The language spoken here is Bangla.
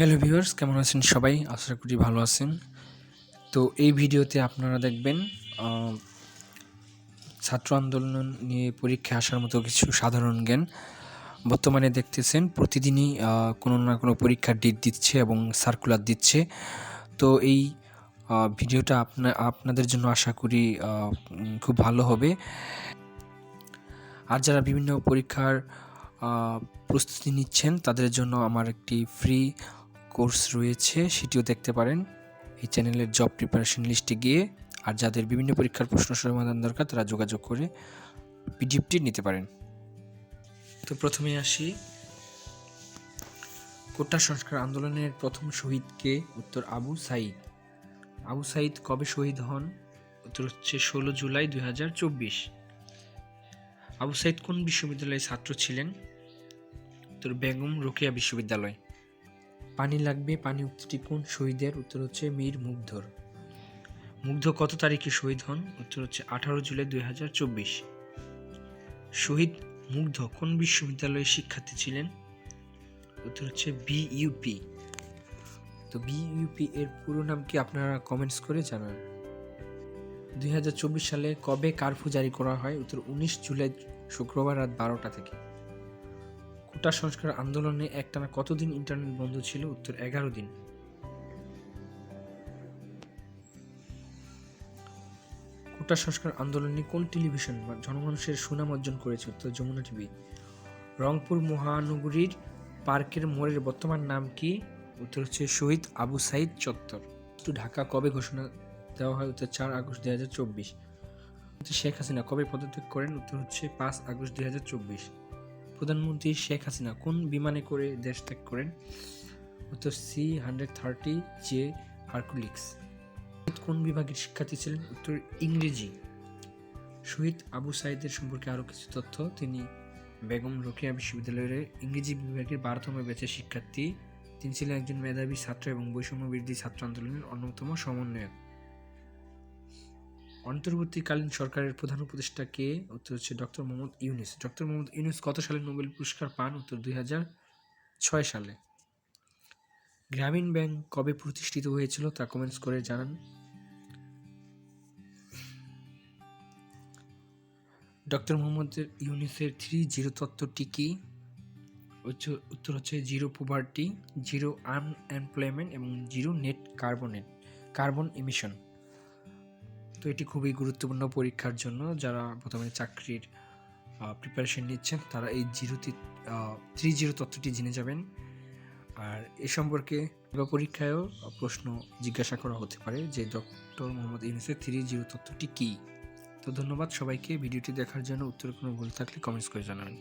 হ্যালো ভিউয়ার্স, কেমন আছেন সবাই? আশা করি ভালো আছেন। তো এই ভিডিওতে আপনারা দেখবেন ছাত্র আন্দোলন নিয়ে পরীক্ষা আসার মতো কিছু সাধারণ জ্ঞান বর্তমানে দেখতেছেন। প্রতিদিনই কোনো না কোনো পরীক্ষার ডেট দিচ্ছে এবং সার্কুলার দিচ্ছে। তো এই ভিডিওটা আপনা, আপনাদের জন্য আশা করি খুব ভালো হবে। আর যারা বিভিন্ন পরীক্ষার প্রস্তুতি নিচ্ছেন, তাদের জন্য আমার একটি ফ্রি কোর্স রয়েছে, সেটিও দেখতে পারেন। এই চ্যানেলের জব প্রিপারেশন লিস্টে গিয়ে আর যাদের বিভিন্ন পরীক্ষার প্রশ্ন সমাধান দরকার, তারা যোগাযোগ করে পিডিএফটি নিতে পারেন। তো প্রথমে আসি। কোটা সংস্কার আন্দোলনের প্রথম শহীদকে উত্তর আবু সাইদ আবু সাইদ কবে শহীদ হন? উত্তর হচ্ছে ষোলো জুলাই দুই হাজার চব্বিশ। আবু সাইদ কোন বিশ্ববিদ্যালয়ের ছাত্র ছিলেন? উত্তর বেগম রোকেয়া বিশ্ববিদ্যালয়। পানি লাগবে, পানি উক্তিটি কোন শহীদের, উত্তর হচ্ছে মীর মুগ্ধর। মুগ্ধ কত তারিখে শহীদ হন? উত্তর হচ্ছে আঠারো জুলাই দুই হাজার চব্বিশ। শহীদ মুগ্ধ কোন বিশ্ববিদ্যালয়ের শিক্ষার্থী ছিলেন? উত্তর হচ্ছে বিইউপি তো বিইউপি এর পুরো নাম কি আপনারা কমেন্টস করে জানান। দুই হাজার চব্বিশ সালে কবে কারফিউ জারি করা হয়? উত্তর উনিশ জুলাই শুক্রবার রাত বারোটা থেকে। কোটা সংস্কার আন্দোলনে একটানা কতদিন ইন্টারনেট বন্ধ ছিল? উত্তর, এগারো দিন। কোটা সংস্কার আন্দোলনে কোন টেলিভিশন বা জনমানুষের সুনাম অর্জন করেছে? উত্তর, যমুনা টিভি রংপুর মহানগরীর পার্কের মোড়ের বর্তমান নাম কি? উত্তর হচ্ছে শহীদ আবু সাইদ চত্বর। ঢাকা কবে ঘোষণা দেওয়া হয়? উত্তর, চার আগস্ট দুই হাজার চব্বিশ। শেখ হাসিনা কবে পদত্যাগ করেন? উত্তর হচ্ছে পাঁচ আগস্ট দুই হাজার চব্বিশ। প্রধানমন্ত্রী শেখ হাসিনা কোন বিমানে করে দেশ ত্যাগ করেন? উত্তর C hundred thirty J Hercules কোন বিভাগের শিক্ষার্থী ছিলেন? উত্তর ইংরেজি। শহীদ আবু সাইদের সম্পর্কে আরও কিছু তথ্য। তিনি বেগম রোকেয়া বিশ্ববিদ্যালয়ের ইংরেজি বিভাগের বারোতম ব্যাচের শিক্ষার্থী। তিনি ছিলেন একজন মেধাবী ছাত্র এবং বৈষম্য বিরোধী ছাত্র আন্দোলনের অন্যতম সমন্বয়ক। অন্তর্বর্তীকালীন সরকারের প্রধান উপদেষ্টা কে? উত্তর হচ্ছে ডক্টর মোহাম্মদ ইউনুস। ডক্টর মোহাম্মদ ইউনুস কত সালে নোবেল পুরস্কার পান? উত্তর দুই ছয় সালে। গ্রামীণ ব্যাংক কবে প্রতিষ্ঠিত হয়েছিল তা কমেন্টস করে জানান। ডক্টর মোহাম্মদ ইউনুসের থ্রি জিরো তত্ত্বটি কি? উত্তর হচ্ছে জিরো পোভার্টি জিরো আনএমপ্লয়মেন্ট এবং zero net carbonate carbon emission তো এটি খুবই গুরুত্বপূর্ণ পরীক্ষার জন্য যারা প্রথমে চাকরির প্রিপারেশন নিচ্ছেন, তারা এই জিরোটি থ্রি জিরো তত্ত্বটি জেনে যাবেন। আর এ সম্পর্কে পরীক্ষায়ও প্রশ্ন জিজ্ঞাসা করা হতে পারে যে ডক্টর মোহাম্মদ ইউনুসের থ্রি জিরো তত্ত্বটি কী? তো ধন্যবাদ সবাইকে। ভিডিওটি দেখার জন্য উত্তর কোনো ভুল থাকলে কমেন্টস করে জানাবেন।